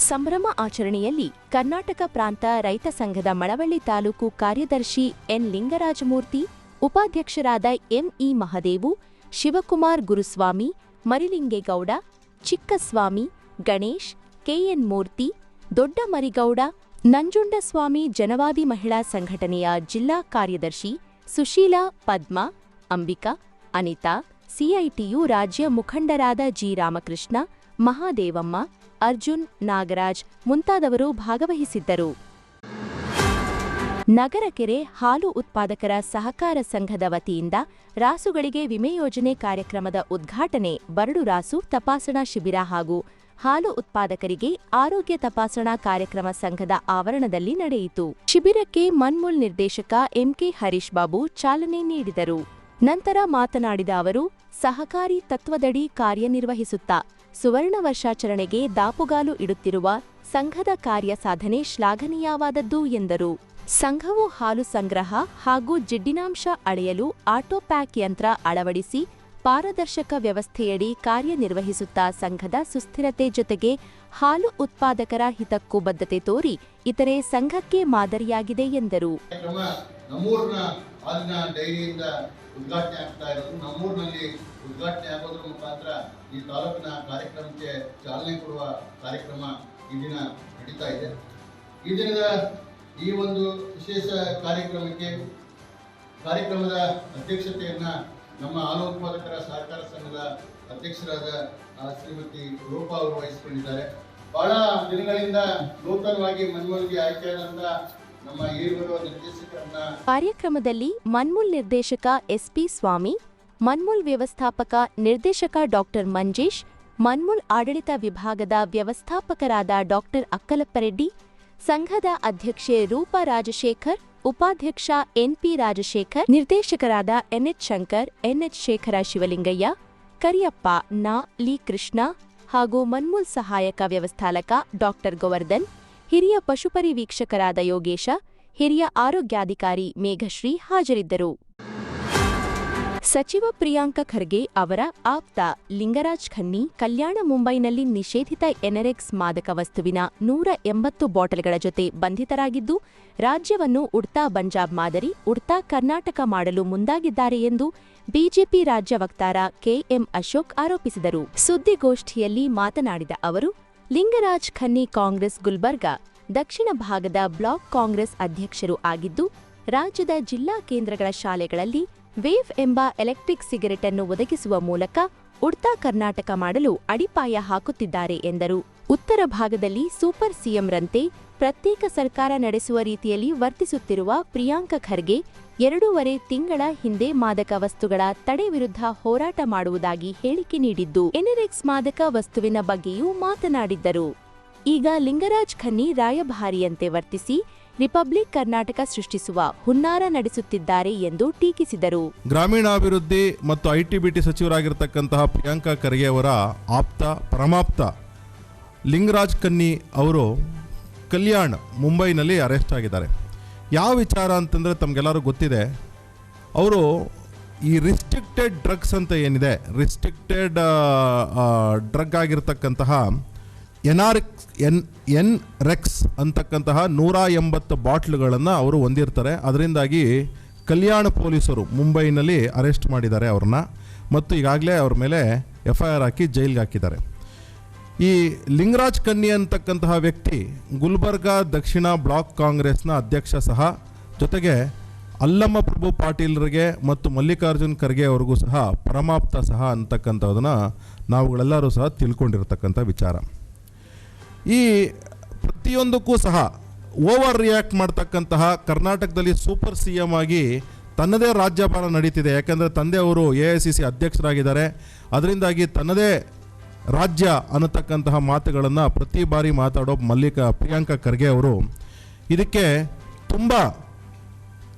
ಸಂಭ್ರಮ ಆಚರಣೆಯಲ್ಲಿ ಕರ್ನಾಟಕ ಪ್ರಾಂತ ರೈತ ಸಂಘದ ಮಳವಳ್ಳಿ ತಾಲೂಕು ಕಾರ್ಯದರ್ಶಿ ಎನ್ ಲಿಂಗರಾಜಮೂರ್ತಿ, ಉಪಾಧ್ಯಕ್ಷರಾದ M E Mahadevu, Shivakumar Guruswamy, Marilingegowda, Chikkaswamy, Ganesh K N Murthy Dodda Marigowda Nanjundaswamy Janavadi Mahila ಸಂಘಟನೆಯ ಜಿಲ್ಲಾ ಕಾರ್ಯದರ್ಶಿ ಸುಶೀಲಾ, ಪದ್ಮಾ, ಅಂಬಿಕಾ, ಅನಿತಾ ಸಿಐಟಿಯು ರಾಜ್ಯ ಮುಖಂಡರಾದ ಜಿ ರಾಮಕೃಷ್ಣ, ಮಹಾದೇವಮ್ಮ ಅರ್ಜುನ್ ನಾಗರಾಜ್ ಮುಂತಾದವರು ಭಾಗವಹಿಸಿದ್ದರು. ನಗರಕೆರೆ ಹಾಲು ಉತ್ಪಾದಕರ ಸಹಕಾರ ಸಂಘದ ವತಿಯಿಂದ ರಾಸುಗಳಿಗೆ ವಿಮೆ ಯೋಜನೆ ಕಾರ್ಯಕ್ರಮದ ಉದ್ಘಾಟನೆ, ಬರಡು ರಾಸು ತಪಾಸಣಾ ಶಿಬಿರ ಹಾಗೂ ಹಾಲು ಉತ್ಪಾದಕರಿಗೆ ಆರೋಗ್ಯ ತಪಾಸಣಾ ಕಾರ್ಯಕ್ರಮ ಸಂಘದ ಆವರಣದಲ್ಲಿ ನಡೆಯಿತು. ಶಿಬಿರಕ್ಕೆ ಮನ್ಮೂಲ್ ನಿರ್ದೇಶಕ ಎಂಕೆ ಹರೀಶ್ ಬಾಬು ಚಾಲನೆ ನೀಡಿದರು. ನಂತರ ಮಾತನಾಡಿದ ಅವರು, ಸಹಕಾರಿ ತತ್ವದಡಿ ಕಾರ್ಯನಿರ್ವಹಿಸುತ್ತಾ ಸುವರ್ಣ ವರ್ಷಾಚರಣೆಗೆ ದಾಪುಗಾಲು ಇಡುತ್ತಿರುವ ಸಂಘದ ಕಾರ್ಯ ಸಾಧನೆ ಶ್ಲಾಘನೀಯವಾದದ್ದು ಎಂದರು. ಸಂಘವು ಹಾಲು ಸಂಗ್ರಹ ಹಾಗೂ ಜಿಡ್ಡಿನಾಂಶ ಅಳೆಯಲು ಆಟೋ ಪ್ಯಾಕ್ ಯಂತ್ರ ಅಳವಡಿಸಿ ಪಾರದರ್ಶಕ ವ್ಯವಸ್ಥೆಯಡಿ ಕಾರ್ಯನಿರ್ವಹಿಸುತ್ತಾ ಸಂಘದ ಸುಸ್ಥಿರತೆ ಜೊತೆಗೆ ಹಾಲು ಉತ್ಪಾದಕರ ಹಿತಕ್ಕೂ ಬದ್ಧತೆ ತೋರಿ ಇತರೆ ಸಂಘಕ್ಕೆ ಮಾದರಿಯಾಗಿದೆ ಎಂದರು. ಉದ್ಘಾಟನೆ ಆಗ್ತಾ ಇರೋದು. ನಮ್ಮೂರಿನಲ್ಲಿ ಉದ್ಘಾಟನೆ ಆಗೋದ್ರ ಮುಖಾಂತರ ಈ ತಾಲೂಕಿನ ಕಾರ್ಯಕ್ರಮಕ್ಕೆ ಚಾಲನೆ ಕೊಡುವ ಕಾರ್ಯಕ್ರಮ ಈ ದಿನ ನಡೀತಾ ಇದೆ. ಈ ದಿನದ ಈ ಒಂದು ವಿಶೇಷ ಕಾರ್ಯಕ್ರಮಕ್ಕೆ ಕಾರ್ಯಕ್ರಮದ ಅಧ್ಯಕ್ಷತೆಯನ್ನು ನಮ್ಮ ಹಾಲು ಉತ್ಪಾದಕರ ಸಹಕಾರ ಸಂಘದ ಅಧ್ಯಕ್ಷರಾದ ಶ್ರೀಮತಿ ರೂಪಾ ಅವರು ವಹಿಸಿಕೊಂಡಿದ್ದಾರೆ. ಬಹಳ ದಿನಗಳಿಂದ ನೂತನವಾಗಿ ಮನ್ಮೂಲ್ಗೆ ಆಯ್ಕೆಯಾದಂತ ಕಾರ್ಯಕ್ರಮದಲ್ಲಿ ಮನ್ಮೂಲ್ ನಿರ್ದೇಶಕ ಎಸ್ ಪಿ ಸ್ವಾಮಿ, ಮನ್ಮೂಲ್ ವ್ಯವಸ್ಥಾಪಕ ನಿರ್ದೇಶಕ ಡಾಕ್ಟರ್ ಮಂಜೇಶ್, ಮನ್ಮೂಲ್ ಆಡಳಿತ ವಿಭಾಗದ ವ್ಯವಸ್ಥಾಪಕರಾದ ಡಾಕ್ಟರ್ ಅಕ್ಕಲಪ್ಪರೆಡ್ಡಿ, ಸಂಘದ ಅಧ್ಯಕ್ಷೆ ರೂಪಾ ರಾಜಶೇಖರ್, ಉಪಾಧ್ಯಕ್ಷ ಎನ್ಪಿ ರಾಜಶೇಖರ್, ನಿರ್ದೇಶಕರಾದ N H Shankar N H Shekhara Shivalingaiah Kariyappa ನಾ ಲಿ ಕೃಷ್ಣ ಹಾಗೂ ಮನ್ಮೂಲ್ ಸಹಾಯಕ ವ್ಯವಸ್ಥಾಲಕ ಡಾಕ್ಟರ್ ಗೋವರ್ಧನ್, ಹಿರಿಯ ಪಶುಪರಿವೀಕ್ಷಕರಾದ ಯೋಗೇಶ, ಹಿರಿಯ ಆರೋಗ್ಯಾಧಿಕಾರಿ ಮೇಘಶ್ರೀ ಹಾಜರಿದ್ದರು. ಸಚಿವ ಪ್ರಿಯಾಂಕ ಖರ್ಗೆ ಅವರ ಆಪ್ತ ಲಿಂಗರಾಜ್ ಖನ್ನಿ ಕಲ್ಯಾಣ ಮುಂಬೈನಲ್ಲಿ ನಿಷೇಧಿತ ಎನೆರೆಕ್ಸ್ ಮಾದಕ ವಸ್ತುವಿನ ನೂರ ಎಂಬತ್ತು ಬಾಟಲ್ಗಳ ಜೊತೆ ಬಂಧಿತರಾಗಿದ್ದು, ರಾಜ್ಯವನ್ನು ಉಡ್ತಾ ಪಂಜಾಬ್ ಮಾದರಿ, ಉಡ್ತಾ ಕರ್ನಾಟಕ ಮಾಡಲು ಮುಂದಾಗಿದ್ದಾರೆ ಎಂದು ಬಿಜೆಪಿ ರಾಜ್ಯ ವಕ್ತಾರ ಕೆಎಂ ಅಶೋಕ್ ಆರೋಪಿಸಿದರು. ಸುದ್ದಿಗೋಷ್ಠಿಯಲ್ಲಿ ಮಾತನಾಡಿದ ಅವರು, ಲಿಂಗರಾಜ್ ಖನ್ನಿ ಕಾಂಗ್ರೆಸ್ ಗುಲ್ಬರ್ಗಾ, ದಕ್ಷಿಣ ಭಾಗದ ಬ್ಲಾಕ್ ಕಾಂಗ್ರೆಸ್ ಅಧ್ಯಕ್ಷರು ಆಗಿದ್ದು, ರಾಜ್ಯದ ಜಿಲ್ಲಾ ಕೇಂದ್ರಗಳ ಶಾಲೆಗಳಲ್ಲಿ ವೇವ್ ಎಂಬ ಎಲೆಕ್ಟ್ರಿಕ್ ಸಿಗರೆಟ್ ಅನ್ನು ಒದಗಿಸುವ ಮೂಲಕ ಉಡ್ತಾ ಕರ್ನಾಟಕ ಮಾಡಲು ಅಡಿಪಾಯ ಹಾಕುತ್ತಿದ್ದಾರೆ ಎಂದರು. ಉತ್ತರ ಭಾಗದಲ್ಲಿ ಸೂಪರ್ ಸಿಎಂರಂತೆ ಪ್ರತ್ಯೇಕ ಸರ್ಕಾರ ನಡೆಸುವ ರೀತಿಯಲ್ಲಿ ವರ್ತಿಸುತ್ತಿರುವ ಪ್ರಿಯಾಂಕ ಖರ್ಗೆ ಎರಡೂವರೆ ತಿಂಗಳ ಹಿಂದೆ ಮಾದಕ ವಸ್ತುಗಳ ತಡೆ ವಿರುದ್ಧ ಹೋರಾಟ ಮಾಡುವುದಾಗಿ ಹೇಳಿಕೆ ನೀಡಿದ್ದು, ಎನೆರೆಕ್ಸ್ ಮಾದಕ ವಸ್ತುವಿನ ಬಗ್ಗೆಯೂ ಮಾತನಾಡಿದ್ದರು. ಈಗ ಲಿಂಗರಾಜ್ ಖನ್ನಿ ರಾಯಭಾರಿಯಂತೆ ವರ್ತಿಸಿ ರಿಪಬ್ಲಿಕ್ ಕರ್ನಾಟಕ ಸೃಷ್ಟಿಸುವ ಹುನ್ನಾರ ನಡೆಸುತ್ತಿದ್ದಾರೆ ಎಂದು ಟೀಕಿಸಿದರು. ಗ್ರಾಮೀಣಾಭಿವೃದ್ಧಿ ಮತ್ತು ಐಟಿ ಬಿಟಿ ಸಚಿವರಾಗಿರ್ತಕ್ಕಂತಹ ಪ್ರಿಯಾಂಕಾ ಖರ್ಗೆ ಅವರ ಆಪ್ತ, ಪರಮಾಪ್ತ ಲಿಂಗರಾಜ್ ಕನ್ನಿ ಅವರು ಕಲ್ಯಾಣ್ ಮುಂಬೈನಲ್ಲಿ ಅರೆಸ್ಟ್ ಆಗಿದ್ದಾರೆ. ಯಾವ ವಿಚಾರ ಅಂತಂದರೆ ತಮಗೆಲ್ಲರೂ ಗೊತ್ತಿದೆ, ಅವರು ಈ ರಿಸ್ಟ್ರಿಕ್ಟೆಡ್ ಡ್ರಗ್ಸ್ ಅಂತ ಏನಿದೆ ರಿಸ್ಟ್ರಿಕ್ಟೆಡ್ ಡ್ರಗ್ ಆಗಿರ್ತಕ್ಕಂತಹ ಎನಾರಿಕ್ಸ್ ಎನ್ ಎನ್ ರೆಕ್ಸ್ ಅಂತಕ್ಕಂತಹ ನೂರ ಎಂಬತ್ತು ಬಾಟ್ಲುಗಳನ್ನು ಅವರು ಹೊಂದಿರ್ತಾರೆ. ಅದರಿಂದಾಗಿ ಕಲ್ಯಾಣ ಪೊಲೀಸರು ಮುಂಬೈನಲ್ಲಿ ಅರೆಸ್ಟ್ ಮಾಡಿದ್ದಾರೆ ಅವ್ರನ್ನ ಮತ್ತು ಈಗಾಗಲೇ ಅವ್ರ ಮೇಲೆ ಎಫ್ ಐ ಆರ್ ಹಾಕಿ ಜೈಲಿಗೆ ಹಾಕಿದ್ದಾರೆ. ಈ ಲಿಂಗರಾಜ್ ಕನ್ನಿ ಅಂತಕ್ಕಂತಹ ವ್ಯಕ್ತಿ ಗುಲ್ಬರ್ಗಾ ದಕ್ಷಿಣ ಬ್ಲಾಕ್ ಕಾಂಗ್ರೆಸ್ನ ಅಧ್ಯಕ್ಷ ಸಹ, ಜೊತೆಗೆ ಅಲ್ಲಮ್ಮ ಪ್ರಭು ಪಾಟೀಲ್ರಿಗೆ ಮತ್ತು ಮಲ್ಲಿಕಾರ್ಜುನ್ ಖರ್ಗೆ ಅವ್ರಿಗೂ ಸಹ ಪರಮಾಪ್ತ ಸಹ ಅಂತಕ್ಕಂಥದ್ದನ್ನು ನಾವುಗಳೆಲ್ಲರೂ ಸಹ ತಿಳ್ಕೊಂಡಿರ್ತಕ್ಕಂಥ ವಿಚಾರ. ಈ ಪ್ರತಿಯೊಂದಕ್ಕೂ ಸಹ ಓವರ್ ರಿಯಾಕ್ಟ್ ಮಾಡ್ತಕ್ಕಂತಹ ಕರ್ನಾಟಕದಲ್ಲಿ ಸೂಪರ್ ಸಿ ಎಂ ಆಗಿ ತನ್ನದೇ ರಾಜ್ಯಪಾಲ ನಡೀತಿದೆ. ಯಾಕೆಂದರೆ ತಂದೆ ಅವರು ಎ ಐ ಸಿ ಸಿ ಅಧ್ಯಕ್ಷರಾಗಿದ್ದಾರೆ. ಅದರಿಂದಾಗಿ ತನ್ನದೇ ರಾಜ್ಯ ಅನ್ನತಕ್ಕಂತಹ ಮಾತುಗಳನ್ನು ಪ್ರತಿ ಬಾರಿ ಮಾತಾಡೋ ಮಲ್ಲಿಕ ಪ್ರಿಯಾಂಕಾ ಖರ್ಗೆ ಅವರು ಇದಕ್ಕೆ ತುಂಬ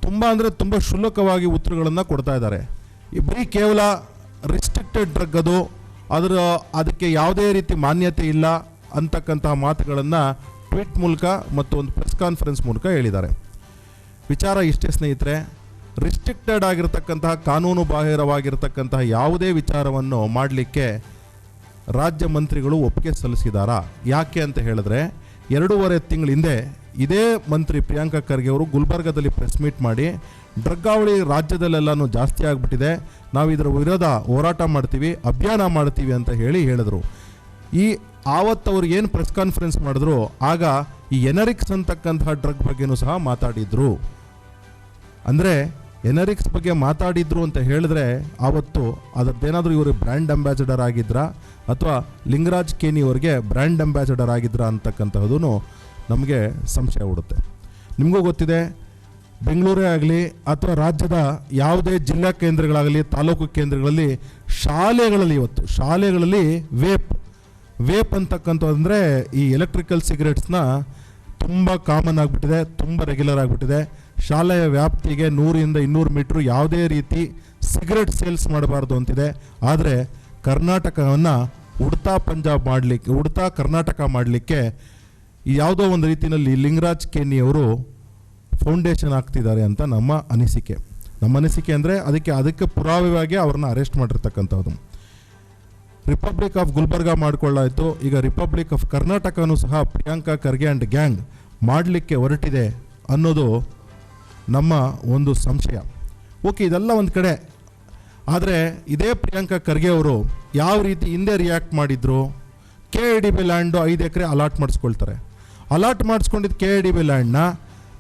ತುಂಬ ಅಂದರೆ ತುಂಬ ಕ್ಷುಲ್ಲಕವಾಗಿ ಉತ್ತರಗಳನ್ನು ಕೊಡ್ತಾ ಇದ್ದಾರೆ. ಬರೀ ಕೇವಲ ರಿಸ್ಟ್ರಿಕ್ಟೆಡ್ ಡ್ರಗ್ ಅದು. ಅದರ, ಅದಕ್ಕೆ ಯಾವುದೇ ರೀತಿ ಮಾನ್ಯತೆ ಇಲ್ಲ. ಅಂತಕ್ಕಂತಹ ಮಾತುಗಳನ್ನು ಟ್ವೀಟ್ ಮೂಲಕ ಮತ್ತು ಒಂದು ಪ್ರೆಸ್ ಕಾನ್ಫರೆನ್ಸ್ ಮೂಲಕ ಹೇಳಿದ್ದಾರೆ. ವಿಚಾರ ಇಷ್ಟೇ ಸ್ನೇಹಿತರೆ ರಿಸ್ಟ್ರಿಕ್ಟೆಡ್ ಆಗಿರತಕ್ಕಂತಹ ಕಾನೂನು ಬಾಹಿರವಾಗಿರತಕ್ಕಂತಹ ಯಾವುದೇ ವಿಚಾರವನ್ನು ಮಾಡಲಿಕ್ಕೆ ರಾಜ್ಯ ಮಂತ್ರಿಗಳು ಒಪ್ಪಿಗೆ ಸಲ್ಲಿಸಿದಾರಾ? ಯಾಕೆ ಅಂತ ಹೇಳಿದ್ರೆ, ಎರಡೂವರೆ ತಿಂಗಳ ಹಿಂದೆ ಇದೇ ಮಂತ್ರಿ ಪ್ರಿಯಾಂಕಾ ಖರ್ಗೆ ಅವರು ಗುಲ್ಬರ್ಗದಲ್ಲಿ ಪ್ರೆಸ್ ಮೀಟ್ ಮಾಡಿ, ಡ್ರಗ್ಗಾವಳಿ ರಾಜ್ಯದಲ್ಲೆಲ್ಲನೂ ಜಾಸ್ತಿ ಆಗಿಬಿಟ್ಟಿದೆ ನಾವು ಇದರ ವಿರೋಧ ಹೋರಾಟ ಮಾಡ್ತೀವಿ, ಅಭಿಯಾನ ಮಾಡ್ತೀವಿ ಅಂತ ಹೇಳಿ ಹೇಳಿದರು. ಈ ಆವತ್ತು ಅವ್ರು ಏನು ಪ್ರೆಸ್ ಕಾನ್ಫರೆನ್ಸ್ ಮಾಡಿದ್ರು, ಆಗ ಈ ಎನರಿಕ್ಸ್ ಅಂತಕ್ಕಂತಹ ಡ್ರಗ್ ಬಗ್ಗೆನೂ ಸಹ ಮಾತಾಡಿದ್ರು. ಅಂದರೆ, ಎನರಿಕ್ಸ್ ಬಗ್ಗೆ ಮಾತಾಡಿದ್ರು ಅಂತ ಹೇಳಿದ್ರೆ, ಆವತ್ತು ಅದರದ್ದೇನಾದರೂ ಇವರು ಬ್ರ್ಯಾಂಡ್ ಅಂಬಾಸಿಡರ್ ಆಗಿದ್ರಾ, ಅಥವಾ ಲಿಂಗರಾಜ್ ಕೇನಿ ಅವರಿಗೆ ಬ್ರ್ಯಾಂಡ್ ಅಂಬಾಸಿಡರ್ ಆಗಿದ್ರಾ ಅಂತಕ್ಕಂತಹದ್ದು ನಮಗೆ ಸಂಶಯ ಹುಡುತ್ತೆ. ನಿಮಗೂ ಗೊತ್ತಿದೆ, ಬೆಂಗಳೂರೇ ಆಗಲಿ ಅಥವಾ ರಾಜ್ಯದ ಯಾವುದೇ ಜಿಲ್ಲಾ ಕೇಂದ್ರಗಳಾಗಲಿ ತಾಲೂಕು ಕೇಂದ್ರಗಳಲ್ಲಿ ಶಾಲೆಗಳಲ್ಲಿ ಇವತ್ತು, ಶಾಲೆಗಳಲ್ಲಿ ವೇಪ್ ವೇಪ್ ಅಂತಕ್ಕಂಥದ್ದು ಈ ಎಲೆಕ್ಟ್ರಿಕಲ್ ಸಿಗರೆಟ್ಸ್ನ ತುಂಬ ಕಾಮನ್ ಆಗಿಬಿಟ್ಟಿದೆ, ತುಂಬ ರೆಗ್ಯುಲರ್ ಆಗಿಬಿಟ್ಟಿದೆ. ಶಾಲೆಯ ವ್ಯಾಪ್ತಿಗೆ ನೂರಿಂದ ಇನ್ನೂರು ಮೀಟ್ರ್ ಯಾವುದೇ ರೀತಿ ಸಿಗರೆಟ್ ಸೇಲ್ಸ್ ಮಾಡಬಾರ್ದು ಅಂತಿದೆ. ಆದರೆ ಕರ್ನಾಟಕವನ್ನು ಉಡ್ತಾ ಪಂಜಾಬ್ ಮಾಡಲಿಕ್ಕೆ, ಉಡ್ತಾ ಕರ್ನಾಟಕ ಮಾಡಲಿಕ್ಕೆ ಯಾವುದೋ ಒಂದು ರೀತಿಯಲ್ಲಿ ಲಿಂಗರಾಜ್ ಅವರು ಫೌಂಡೇಶನ್ ಆಗ್ತಿದ್ದಾರೆ ಅಂತ ನಮ್ಮ ಅನಿಸಿಕೆ. ನಮ್ಮ ಅನಿಸಿಕೆ ಅಂದರೆ ಅದಕ್ಕೆ ಅದಕ್ಕೆ ಪುರಾವೆಯಾಗಿ ಅವ್ರನ್ನ ಅರೆಸ್ಟ್ ಮಾಡಿರ್ತಕ್ಕಂಥದ್ದು. ರಿಪಬ್ಲಿಕ್ ಆಫ್ ಗುಲ್ಬರ್ಗಾ ಮಾಡಿಕೊಳ್ಳಾಯಿತು. ಈಗ ರಿಪಬ್ಲಿಕ್ ಆಫ್ ಕರ್ನಾಟಕನೂ ಸಹ ಪ್ರಿಯಾಂಕಾ ಖರ್ಗೆ ಆ್ಯಂಡ್ ಗ್ಯಾಂಗ್ ಮಾಡಲಿಕ್ಕೆ ಹೊರಟಿದೆ ಅನ್ನೋದು ನಮ್ಮ ಒಂದು ಸಂಶಯ. ಓಕೆ ಇದೆಲ್ಲ ಒಂದು ಕಡೆ. ಆದರೆ ಇದೇ ಪ್ರಿಯಾಂಕಾ ಖರ್ಗೆ ಅವರು ಯಾವ ರೀತಿ ಹಿಂದೆ ರಿಯಾಕ್ಟ್ ಮಾಡಿದ್ರು? K A D B land ಐದು ಎಕರೆ ಅಲಾಟ್ ಮಾಡಿಸ್ಕೊಳ್ತಾರೆ. ಅಲಾಟ್ ಮಾಡಿಸ್ಕೊಂಡಿದ್ದ ಕೆ ಎ ಡಿ ಬಿ ಲ್ಯಾಂಡ್ನ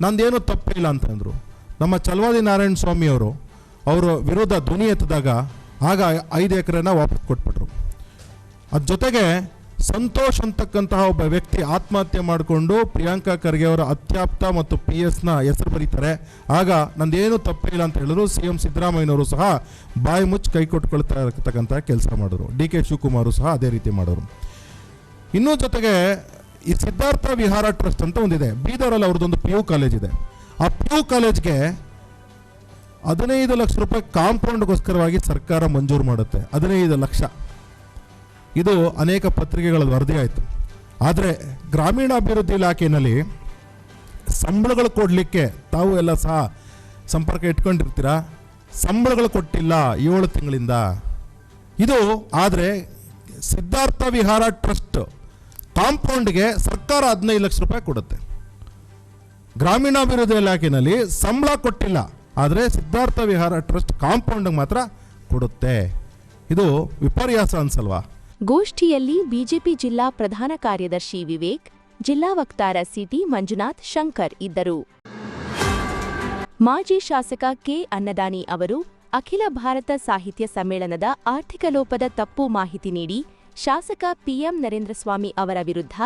ನಂದೇನು ಇಲ್ಲ ಅಂತಂದರು ನಮ್ಮ ಚಲವಾದಿ ನಾರಾಯಣ ಸ್ವಾಮಿ ಅವರು ವಿರೋಧ ಧ್ವನಿ ಎತ್ತಿದಾಗ ಆಗ ಐದು ಎಕರೆನ ವಾಪಸ್ ಕೊಟ್ಬಿಟ್ರು. ಅದ್ರ ಜೊತೆಗೆ ಸಂತೋಷ್ ಅಂತಕ್ಕಂತಹ ಒಬ್ಬ ವ್ಯಕ್ತಿ ಆತ್ಮಹತ್ಯೆ ಮಾಡಿಕೊಂಡು ಪ್ರಿಯಾಂಕಾ ಖರ್ಗೆ ಅವರ ಅತ್ಯಾಪ್ತ ಮತ್ತು ಪಿ ಎಸ್ನ ಹೆಸರು ಬರೀತಾರೆ. ಆಗ ನಂದೇನು ಇಲ್ಲ ಅಂತ ಹೇಳಿದ್ರು. ಸಿ ಎಂ ಸಿದ್ದರಾಮಯ್ಯನವರು ಸಹ ಬಾಯಿ ಮುಚ್ಚಿ ಕೈ ಕೊಟ್ಕೊಳ್ತಾ ಇರತಕ್ಕಂಥ ಕೆಲಸ ಮಾಡಿದ್ರು. ಡಿ ಕೆ ಶಿವಕುಮಾರು ಸಹ ಅದೇ ರೀತಿ ಮಾಡೋರು ಇನ್ನೂ ಜೊತೆಗೆ ಈ ಸಿದ್ಧಾರ್ಥ ವಿಹಾರ ಟ್ರಸ್ಟ್ ಅಂತ ಒಂದಿದೆ. ಬೀದರಲ್ಲಿ ಅವ್ರದ್ದೊಂದು ಪಿ ಯು ಕಾಲೇಜ್ ಇದೆ. ಆ ಪಿ ಯು ಕಾಲೇಜ್ಗೆ ಹದಿನೈದು ಲಕ್ಷ ರೂಪಾಯಿ ಕಾಂಪೌಂಡ್ಗೋಸ್ಕರವಾಗಿ ಸರ್ಕಾರ ಮಂಜೂರು ಮಾಡುತ್ತೆ. ಹದಿನೈದು ಲಕ್ಷ. ಇದು ಅನೇಕ ಪತ್ರಿಕೆಗಳ ವರದಿ ಆಯಿತು. ಆದರೆ ಗ್ರಾಮೀಣಾಭಿವೃದ್ಧಿ ಇಲಾಖೆಯಲ್ಲಿ ಸಂಬಳಗಳು ಕೊಡಲಿಕ್ಕೆ ತಾವು ಎಲ್ಲ ಸಹ ಸಂಪರ್ಕ ಇಟ್ಕೊಂಡಿರ್ತೀರಾ? ಸಂಬಳಗಳು ಕೊಟ್ಟಿಲ್ಲ ಏಳು ತಿಂಗಳಿಂದ. ಇದು ಆದರೆ ಸಿದ್ಧಾರ್ಥ ವಿಹಾರ ಟ್ರಸ್ಟ್ ಕಾಂಪೌಂಡ್ಗೆ ಸರ್ಕಾರ ಹದಿನೈದು ಲಕ್ಷ ರೂಪಾಯಿ ಕೊಡುತ್ತೆ. ಗ್ರಾಮೀಣಾಭಿವೃದ್ಧಿ ಇಲಾಖೆಯಲ್ಲಿ ಸಂಬಳ ಕೊಟ್ಟಿಲ್ಲ, ಆದರೆ ಸಿದ್ಧಾರ್ಥ ವಿಹಾರ ಟ್ರಸ್ಟ್ ಕಾಂಪೌಂಡ್ಗೆ ಮಾತ್ರ ಕೊಡುತ್ತೆ. ಇದು ವಿಪರ್ಯಾಸ ಅನ್ಸಲ್ವಾ? ಗೋಷ್ಠಿಯಲ್ಲಿ ಬಿಜೆಪಿ ಜಿಲ್ಲಾ ಪ್ರಧಾನ ಕಾರ್ಯದರ್ಶಿ ವಿವೇಕ್, ಜಿಲ್ಲಾ ವಕ್ತಾರ ಸಿಟಿ ಮಂಜುನಾಥ್ ಶಂಕರ್ ಇದ್ದರು. ಮಾಜಿ ಶಾಸಕ ಕೆ ಅನ್ನದಾನಿ ಅವರು ಅಖಿಲ ಭಾರತ ಸಾಹಿತ್ಯ ಸಮ್ಮೇಳನದ ಆರ್ಥಿಕ ಲೋಪದ ತಪ್ಪು ಮಾಹಿತಿ ನೀಡಿ ಶಾಸಕ ಪಿಎಂ ನರೇಂದ್ರಸ್ವಾಮಿ ಅವರ ವಿರುದ್ಧ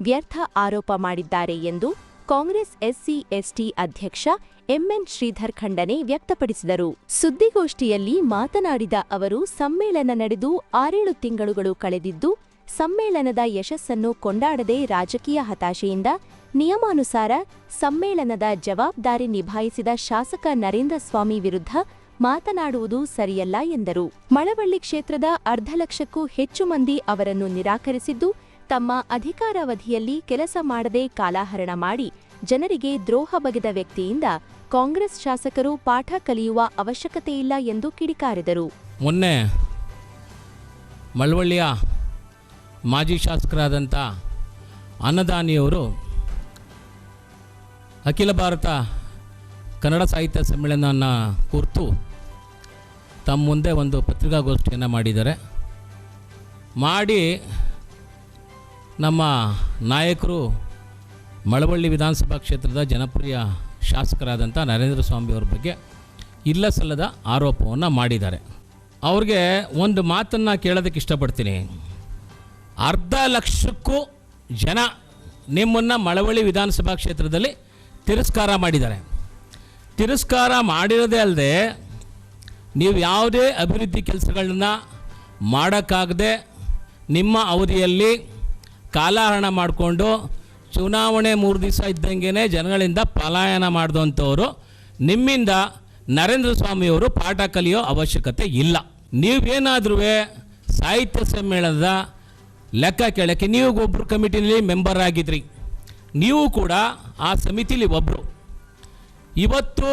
ವ್ಯರ್ಥ ಆರೋಪ ಮಾಡಿದ್ದಾರೆ ಎಂದು ಕಾಂಗ್ರೆಸ್ ಎಸ್ಸಿ, ಎಸ್ಟಿ ಅಧ್ಯಕ್ಷ ಎಂಎನ್ ಶ್ರೀಧರ್ ಖಂಡನೆ ವ್ಯಕ್ತಪಡಿಸಿದರು. ಸುದ್ದಿಗೋಷ್ಠಿಯಲ್ಲಿ ಮಾತನಾಡಿದ ಅವರು, ಸಮ್ಮೇಳನ ನಡೆದು ಆರೇಳು ತಿಂಗಳುಗಳು ಕಳೆದಿದ್ದು, ಸಮ್ಮೇಳನದ ಯಶಸ್ಸನ್ನು ಕೊಂಡಾಡದೆ ರಾಜಕೀಯ ಹತಾಶೆಯಿಂದ ನಿಯಮಾನುಸಾರ ಸಮ್ಮೇಳನದ ಜವಾಬ್ದಾರಿ ನಿಭಾಯಿಸಿದ ಶಾಸಕ ನರೇಂದ್ರ ಸ್ವಾಮಿ ವಿರುದ್ಧ ಮಾತನಾಡುವುದು ಸರಿಯಲ್ಲ ಎಂದರು. ಮಳವಳ್ಳಿ ಕ್ಷೇತ್ರದ ಅರ್ಧ ಲಕ್ಷಕ್ಕೂ ಹೆಚ್ಚು ಮಂದಿ ಅವರನ್ನು ನಿರಾಕರಿಸಿದ್ದು ತಮ್ಮ ಅಧಿಕಾರಾವಧಿಯಲ್ಲಿ ಕೆಲಸ ಮಾಡದೆ ಕಾಲಾಹರಣ ಮಾಡಿ ಜನರಿಗೆ ದ್ರೋಹ ಬಗೆದ ವ್ಯಕ್ತಿಯಿಂದ ಕಾಂಗ್ರೆಸ್ ಶಾಸಕರು ಪಾಠ ಕಲಿಯುವ ಅವಶ್ಯಕತೆಯಿಲ್ಲ ಎಂದು ಕಿಡಿಕಾರಿದರು. ಮೊನ್ನೆ ಮಳವಳ್ಳಿಯ ಮಾಜಿ ಶಾಸಕರಾದಂಥ ಅನ್ನದಾನಿಯವರು ಅಖಿಲ ಭಾರತ ಕನ್ನಡ ಸಾಹಿತ್ಯ ಸಮ್ಮೇಳನ ಕುರಿತು ತಮ್ಮ ಮುಂದೆ ಒಂದು ಪತ್ರಿಕಾಗೋಷ್ಠಿಯನ್ನು ಮಾಡಿದ್ದಾರೆ. ಮಾಡಿ ನಮ್ಮ ನಾಯಕರು ಮಳವಳ್ಳಿ ವಿಧಾನಸಭಾ ಕ್ಷೇತ್ರದ ಜನಪ್ರಿಯ ಶಾಸಕರಾದಂಥ ನರೇಂದ್ರ ಸ್ವಾಮಿ ಅವ್ರ ಬಗ್ಗೆ ಇಲ್ಲ ಸಲ್ಲದ ಆರೋಪವನ್ನು ಮಾಡಿದ್ದಾರೆ. ಅವ್ರಿಗೆ ಒಂದು ಮಾತನ್ನು ಕೇಳೋದಕ್ಕೆ ಇಷ್ಟಪಡ್ತೀನಿ. ಅರ್ಧ ಲಕ್ಷಕ್ಕೂ ಜನ ನಿಮ್ಮನ್ನು ಮಳವಳ್ಳಿ ವಿಧಾನಸಭಾ ಕ್ಷೇತ್ರದಲ್ಲಿ ತಿರಸ್ಕಾರ ಮಾಡಿದ್ದಾರೆ. ತಿರಸ್ಕಾರ ಮಾಡಿರೋದೇ ಅಲ್ಲದೆ ನೀವು ಯಾವುದೇ ಅಭಿವೃದ್ಧಿ ಕೆಲಸಗಳನ್ನ ಮಾಡೋಕ್ಕಾಗದೆ ನಿಮ್ಮ ಅವಧಿಯಲ್ಲಿ ಕಾಲಹರಣ ಮಾಡಿಕೊಂಡು ಚುನಾವಣೆ ಮೂರು ದಿವಸ ಇದ್ದಂಗೆ ಜನಗಳಿಂದ ಪಲಾಯನ ಮಾಡಿದಂಥವರು. ನಿಮ್ಮಿಂದ ನರೇಂದ್ರ ಸ್ವಾಮಿಯವರು ಪಾಠ ಕಲಿಯೋ ಅವಶ್ಯಕತೆ ಇಲ್ಲ. ನೀವೇನಾದ್ರೂ ಸಾಹಿತ್ಯ ಸಮ್ಮೇಳನದ ಲೆಕ್ಕ ಕೇಳೋಕ್ಕೆ ನೀವು ಒಬ್ಬರು ಕಮಿಟಿನಲ್ಲಿ ಮೆಂಬರ್ ಆಗಿದ್ರಿ. ನೀವು ಕೂಡ ಆ ಸಮಿತಿಲಿ ಒಬ್ಬರು ಇವತ್ತು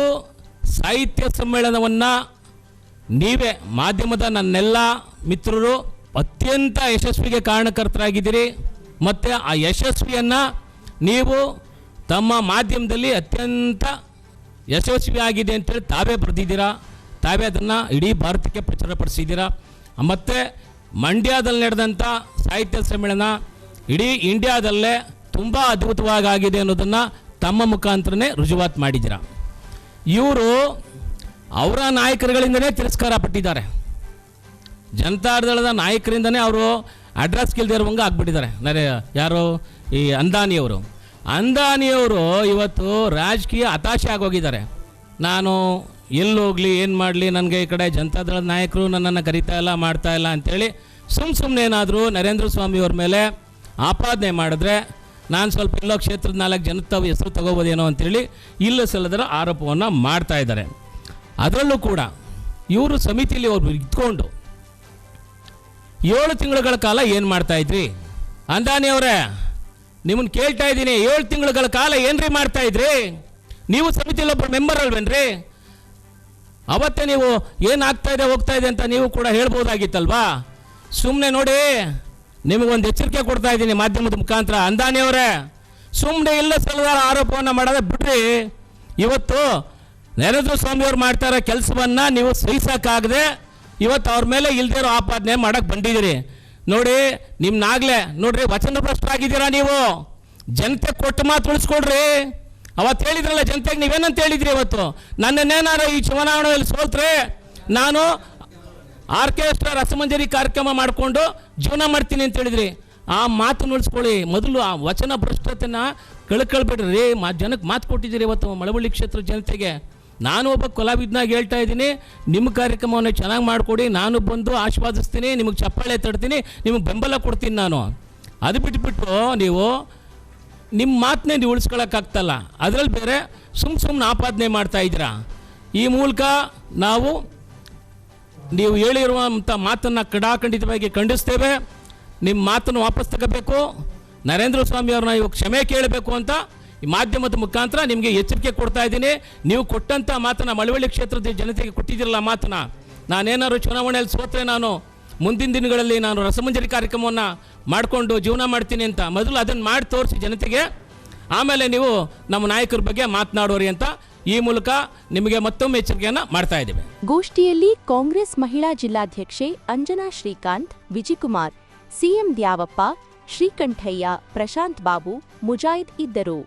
ಸಾಹಿತ್ಯ ಸಮ್ಮೇಳನವನ್ನು ನೀವೇ ಮಾಧ್ಯಮದ ನನ್ನೆಲ್ಲ ಮಿತ್ರರು ಅತ್ಯಂತ ಯಶಸ್ವಿಗೆ ಕಾರಣಕರ್ತರಾಗಿದ್ದೀರಿ. ಮತ್ತು ಆ ಯಶಸ್ವಿಯನ್ನು ನೀವು ತಮ್ಮ ಮಾಧ್ಯಮದಲ್ಲಿ ಅತ್ಯಂತ ಯಶಸ್ವಿಯಾಗಿದೆ ಅಂತೇಳಿ ತಾವೇ ಬರೆದಿದ್ದೀರಾ? ತಾವೇ ಅದನ್ನು ಇಡೀ ಭಾರತಕ್ಕೆ ಪ್ರಚಾರಪಡಿಸಿದ್ದೀರಾ? ಮತ್ತು ಮಂಡ್ಯದಲ್ಲಿ ನಡೆದಂಥ ಸಾಹಿತ್ಯ ಸಮ್ಮೇಳನ ಇಡೀ ಇಂಡಿಯಾದಲ್ಲೇ ತುಂಬ ಆಗಿದೆ ಅನ್ನೋದನ್ನು ತಮ್ಮ ಮುಖಾಂತರನೇ ರುಜುವಾತು ಮಾಡಿದ್ದೀರಾ? ಇವರು ಅವರ ನಾಯಕರುಗಳಿಂದನೇ ತಿರಸ್ಕಾರ ಪಟ್ಟಿದ್ದಾರೆ. ಜನತಾದಳದ ನಾಯಕರಿಂದನೇ ಅವರು ಅಡ್ರೆಸ್ ಕಿಲ್ದೇ ಇರುವಂಗೆ ಆಗ್ಬಿಟ್ಟಿದ್ದಾರೆ. ನರೆ, ಯಾರು? ಈ ಅಂದಾನಿಯವರು. ಅಂದಾನಿಯವರು ಇವತ್ತು ರಾಜಕೀಯ ಹತಾಶೆ ಆಗೋಗಿದ್ದಾರೆ. ನಾನು ಎಲ್ಲಿ ಹೋಗಲಿ, ಏನು ಮಾಡಲಿ, ನನಗೆ ಈ ಕಡೆ ಜನತಾದಳದ ನಾಯಕರು ನನ್ನನ್ನು ಕರಿತಾ ಇಲ್ಲ, ಮಾಡ್ತಾ ಇಲ್ಲ ಅಂಥೇಳಿ ಸುಮ್ಮ ಸುಮ್ಮನೆ ಏನಾದರೂ ನರೇಂದ್ರ ಸ್ವಾಮಿಯವ್ರ ಮೇಲೆ ಆಪಾದನೆ ಮಾಡಿದ್ರೆ ನಾನು ಸ್ವಲ್ಪ ಎಲ್ಲೋ ಕ್ಷೇತ್ರದ ನಾಲ್ಕು ಜನ ತಾವು ಹೆಸರು ತಗೋಬೋದೇನೋ ಅಂತೇಳಿ ಇಲ್ಲ ಸಲ್ಲದರ ಆರೋಪವನ್ನು ಮಾಡ್ತಾ ಇದ್ದಾರೆ. ಅದರಲ್ಲೂ ಕೂಡ ಇವರು ಸಮಿತಿಯಲ್ಲಿ ಅವರು ಇದ್ಕೊಂಡು ಏಳು ತಿಂಗಳುಗಳ ಕಾಲ ಏನು ಮಾಡ್ತಾ ಇದ್ರಿ? ಅಂದಾನಿ ಅವರೇ ನಿಮ್ಮನ್ನು ಕೇಳ್ತಾ ಇದ್ದೀನಿ, ಏಳು ತಿಂಗಳುಗಳ ಕಾಲ ಏನ್ರಿ ಮಾಡ್ತಾ ಇದ್ರಿ? ನೀವು ಸಮಿತಿಯಲ್ಲಿ ಒಬ್ಬ ಮೆಂಬರ್ ಅಲ್ವೇನ್ರಿ? ಅವತ್ತೇ ನೀವು ಏನಾಗ್ತಾ ಇದೆ, ಹೋಗ್ತಾ ಇದೆ ಅಂತ ನೀವು ಕೂಡ ಹೇಳ್ಬೋದಾಗಿತ್ತಲ್ವಾ? ಸುಮ್ಮನೆ ನೋಡಿ ನಿಮಗೊಂದು ಎಚ್ಚರಿಕೆ ಕೊಡ್ತಾ ಇದ್ದೀನಿ ಮಾಧ್ಯಮದ ಮುಖಾಂತರ. ಅಂದಾನಿ ಅವರೇ ಸುಮ್ಮನೆ ಇಲ್ಲ ಸಲ್ಲದಾರ ಆರೋಪವನ್ನು ಮಾಡೋದೇ ಬಿಡ್ರಿ. ಇವತ್ತು ನರೇಂದ್ರ ಸ್ವಾಮಿಯವ್ರು ಮಾಡ್ತಾ ಇರೋ ಕೆಲಸವನ್ನು ನೀವು ಸಹಿಸೋಕ್ಕಾಗದೆ ಇವತ್ತು ಅವ್ರ ಮೇಲೆ ಇಲ್ದೇ ಇರೋ ಆಪಾದನೆ ಮಾಡಕ್ಕೆ ಬಂದಿದ್ದೀರಿ. ನೋಡಿ ನಿಮ್ಮನ್ನಾಗಲೇ ನೋಡ್ರಿ ವಚನ ಭ್ರಷ್ಟರಾಗಿದ್ದೀರಾ ನೀವು? ಜನತೆ ಕೊಟ್ಟು ಮಾತು ಉಳಿಸ್ಕೊಡ್ರಿ ಅವತ್ತು ಹೇಳಿದ್ರಲ್ಲ ಜನತೆಗೆ ನೀವೇನಂತ ಹೇಳಿದ್ರಿ ಇವತ್ತು? ನನ್ನನ್ನೇನಾರು ಈ ಚುನಾವಣೆಯಲ್ಲಿ ಸೋತ್ರೆ, ನಾನು ಆರ್ಕೆಸ್ಟ್ರಾ ರಸಮಂಜರಿ ಕಾರ್ಯಕ್ರಮ ಮಾಡಿಕೊಂಡು ಜೀವನ ಮಾಡ್ತೀನಿ ಅಂತ ಹೇಳಿದ್ರಿ. ಆ ಮಾತು ಉಳಿಸ್ಕೊಳ್ಳಿ. ಮೊದಲು ಆ ವಚನ ಭ್ರಷ್ಟತೆನ ಕಳ್ಕೊಳ್ಬೇಡ್ರಿ. ಮಾ, ಜನಕ್ಕೆ ಮಾತು ಕೊಟ್ಟಿದ್ದೀರಿ ಇವತ್ತು ಮಳವಳ್ಳಿ ಕ್ಷೇತ್ರ ಜನತೆಗೆ. ನಾನು ಒಬ್ಬ ಕಲಾವಿದನಾಗಿ ಹೇಳ್ತಾ ಇದ್ದೀನಿ, ನಿಮ್ಮ ಕಾರ್ಯಕ್ರಮವನ್ನು ಚೆನ್ನಾಗಿ ಮಾಡಿಕೊಡಿ, ನಾನು ಬಂದು ಆಶೀರ್ವಾದಿಸ್ತೀನಿ, ನಿಮಗೆ ಚಪ್ಪಾಳೆ ತಡ್ತೀನಿ, ನಿಮಗೆ ಬೆಂಬಲ ಕೊಡ್ತೀನಿ ನಾನು. ಅದು ಬಿಟ್ಬಿಟ್ಟು ನೀವು ನಿಮ್ಮ ಮಾತನ್ನೇ ನೀವು ಉಳಿಸ್ಕೊಳಕ್ಕಾಗ್ತಲ್ಲ. ಅದರಲ್ಲಿ ಬೇರೆ ಸುಮ್ ಸುಮ್ಮನೆ ಆಪಾದನೆ ಮಾಡ್ತಾ ಇದ್ದೀರಾ? ಈ ಮೂಲಕ ನಾವು ನೀವು ಹೇಳಿರುವಂಥ ಮಾತನ್ನು ಕಡಾಖಂಡಿತವಾಗಿ ಖಂಡಿಸ್ತೇವೆ. ನಿಮ್ಮ ಮಾತನ್ನು ವಾಪಸ್ ತಗೋಬೇಕು. ನರೇಂದ್ರ ಸ್ವಾಮಿ ಅವ್ರನ್ನ ಇವಾಗ ಕ್ಷಮೆ ಕೇಳಬೇಕು ಅಂತ ಈ ಮಾಧ್ಯಮದ ಮುಖಾಂತರ ನಿಮಗೆ ಎಚ್ಚರಿಕೆ ಕೊಡ್ತಾ ಇದ್ದೀನಿ. ನೀವು ಕೊಟ್ಟಂಥ ಮಾತನ್ನ ಮಳವಳ್ಳಿ ಕ್ಷೇತ್ರದ ಜನತೆಗೆ ಕೊಟ್ಟಿದ್ದೀರಲ್ಲ ಮಾತನ್ನ. ನಾನೇನಾದ್ರು ಚುನಾವಣೆಯಲ್ಲಿ ಸೋತ್ರೆ ನಾನು, ಮುಂದಿನ ದಿನಗಳಲ್ಲಿ ನಾನು ರಸಮಂಜರಿ ಕಾರ್ಯಕ್ರಮವನ್ನು ಮಾಡಿಕೊಂಡು ಜೀವನ ಮಾಡ್ತೀನಿ ಅಂತ ಮೊದಲು ಅದನ್ನು ಮಾಡಿ ತೋರಿಸಿ ಜನತೆಗೆ. ಆಮೇಲೆ ನೀವು ನಮ್ಮ ನಾಯಕರ ಬಗ್ಗೆ ಮಾತನಾಡೋರಿ ಅಂತ ಈ ಮೂಲಕ ನಿಮಗೆ ಮತ್ತೊಮ್ಮೆ ಎಚ್ಚರಿಕೆಯನ್ನು ಮಾಡ್ತಾ ಇದ್ದೇವೆ. ಗೋಷ್ಠಿಯಲ್ಲಿ ಕಾಂಗ್ರೆಸ್ ಮಹಿಳಾ ಜಿಲ್ಲಾಧ್ಯಕ್ಷೆ ಅಂಜನಾ ಶ್ರೀಕಾಂತ್ ವಿಜಯಕುಮಾರ್ ಸಿಎಂ ದ್ಯಾವಪ್ಪ, ಶ್ರೀಕಂಠಯ್ಯ, ಪ್ರಶಾಂತ್ ಬಾಬು ಮುಜಾಯಿದ್ ಇದ್ದರು.